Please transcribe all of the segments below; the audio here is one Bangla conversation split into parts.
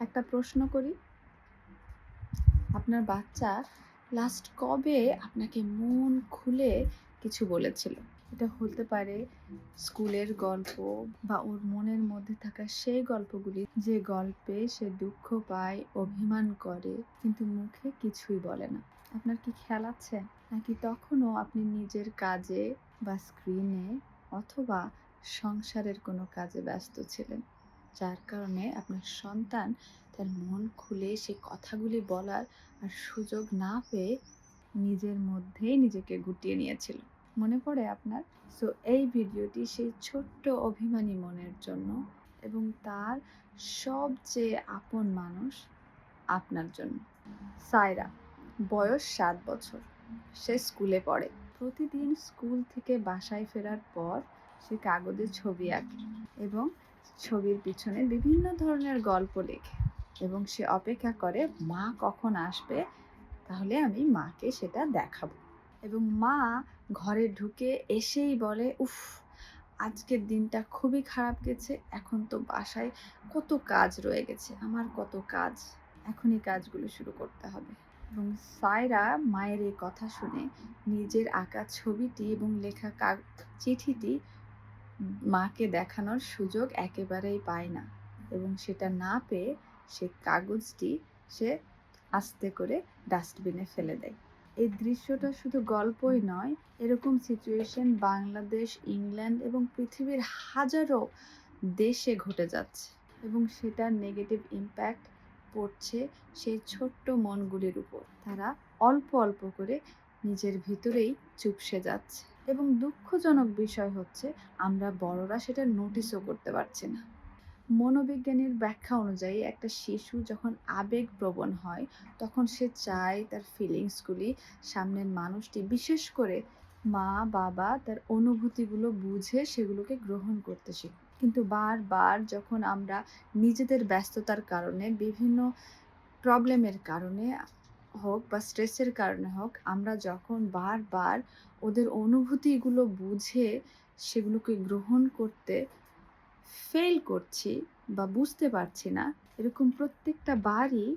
একটা প্রশ্ন করি। আপনার বাচ্চা লাস্ট কবে আপনাকে মন খুলে কিছু বলেছিল? এটা হতে পারে স্কুলের গল্প বা ওর মনের মধ্যে থাকা সেই গল্পগুলি। যে গল্পে সে দুঃখ পায়, অভিমান করে, কিন্তু মুখে কিছুই বলে না। আপনার কি খেয়াল আছে? নাকি তখনও আপনি নিজের কাজে বা স্ক্রিনে অথবা সংসারের কোনো কাজে ব্যস্ত ছিলেন? যার কারণে আপনার সন্তান তার মন খুলে সেই কথাগুলি বলার আর সুযোগ না পেয়ে নিজের মধ্যেই নিজেকে গুটিয়ে নিয়েছিল। মনে পড়ে আপনার? সো এই ভিডিওটি সেই ছোট্ট অভিমানী মনের জন্য এবং তার সবচেয়ে আপন মানুষ আপনার জন্য। সায়রা, বয়স সাত বছর। সে স্কুলে পড়ে। প্রতিদিন স্কুল থেকে বাসায় ফেরার পর সে কাগজে ছবি আঁকে এবং ছবির পিছনে বিভিন্ন ধরনের গল্প লেখে এবং সে অপেক্ষা করে, মা কখন আসবে? তাহলে আমি মাকে সেটা দেখাবো। এবং মা ঘরে ঢুকে এসেই বলে, উফ, আজকের দিনটা খুবই খারাপ গেছে। এখন তো বাসায় কত কাজ রয়ে গেছে। আমার কত কাজ। এখনই কাজগুলো শুরু করতে হবে। এবং সায়রা মায়ের এই কথা শুনে নিজের আঁকা ছবিটি এবং লেখা চিঠিটি মাকে দেখানোর সুযোগ একেবারেই পায় না এবং সেটা না পেয়ে সে কাগজটি সে আস্তে করে ডাস্টবিনে ফেলে দেয়। এই দৃশ্যটা শুধু গল্পই নয়, এরকম সিচুয়েশন বাংলাদেশ, ইংল্যান্ড এবং পৃথিবীর হাজারো দেশে ঘটে যাচ্ছে এবং সেটার নেগেটিভ ইম্প্যাক্ট পড়ছে সেই ছোট্ট মনগুলির উপর। তারা অল্প অল্প করে নিজের ভিতরেই চুপসে যাচ্ছে। এবং দুঃখজনক বিষয় হচ্ছে, আমরা বড়রা সেটা নোটিসও করতে পারছি না। মনোবিজ্ঞানীর ব্যাখ্যা অনুযায়ী একটা শিশু যখন আবেগপ্রবণ হয়, তখন সে চায় তার ফিলিংসগুলি সামনের মানুষটি, বিশেষ করে মা, বাবা, তার অনুভূতিগুলো বুঝে সেগুলোকে গ্রহণ করতে শিখে কিন্তু বারবার যখন আমরা নিজেদের ব্যস্ততার কারণে, বিভিন্ন প্রবলেমের কারণে হোক বা স্ট্রেসের কারণে হোক, আমরা যখন বারবার ওদের অনুভূতিগুলো বুঝে সেগুলোকে গ্রহণ করতে ফেল করছি বা বুঝতে পারছি না, এরকম প্রত্যেকটা বারই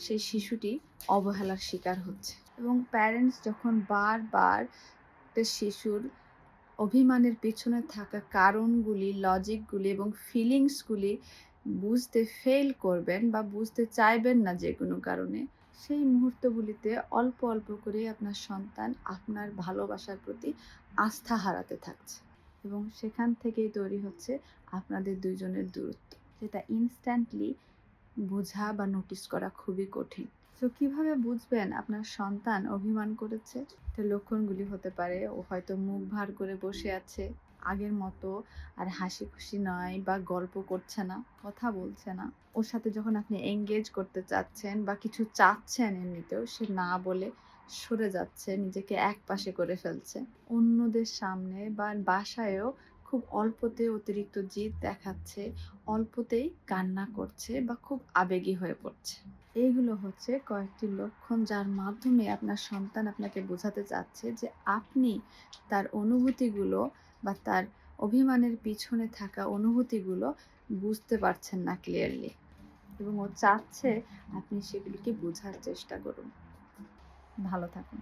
সেই শিশুটি অবহেলার শিকার হচ্ছে। এবং প্যারেন্টস যখন বারবার শিশুর অভিমানের পেছনে থাকা কারণগুলি লজিকগুলি এবং ফিলিংসগুলি বুঝতে ফেল করবেন বা বুঝতে চাইবেন না যে কোনো কারণে সেই মুহূর্তগুলিতে অল্প অল্প করে আপনার সন্তান আপনার ভালোবাসার প্রতি আস্থা হারাতে থাকছে এবং সেখান থেকেই তৈরি হচ্ছে আপনাদের দুইজনের দূরত্ব। যেটা ইনস্ট্যান্টলি বোঝা বা নোটিস করা খুবই কঠিন। তো কীভাবে বুঝবেন আপনার সন্তান অভিমান করেছে? তো লক্ষণগুলি হতে পারে, ও হয়তো মুখ ভার করে বসে আছে। আগের মতো আর হাসি খুশি নয় বা গল্প করছে না, কথা বলছে না। ওর সাথে যখন আপনি এঙ্গেজ করতে চাচ্ছেন বা কিছু চাচ্ছেন এমনিতেও, সে না বলে সরে যাচ্ছে, নিজেকে এক পাশে করে ফেলছে। অন্যদের সামনে বা বাসায়ও খুব অল্পতে অতিরিক্ত জিদ দেখাচ্ছে, অল্পতেই কান্না করছে বা খুব আবেগী হয়ে পড়ছে। এইগুলো হচ্ছে কয়েকটি লক্ষণ যার মাধ্যমে আপনার সন্তান আপনাকে বোঝাতে চাচ্ছে যে আপনি তার অনুভূতিগুলো বা তার অভিমানের পিছনে থাকা অনুভূতিগুলো বুঝতে পারছেন না ক্লিয়ারলি এবং ও চাচ্ছে আপনি সেগুলিকে বোঝার চেষ্টা করুন। ভালো থাকুন।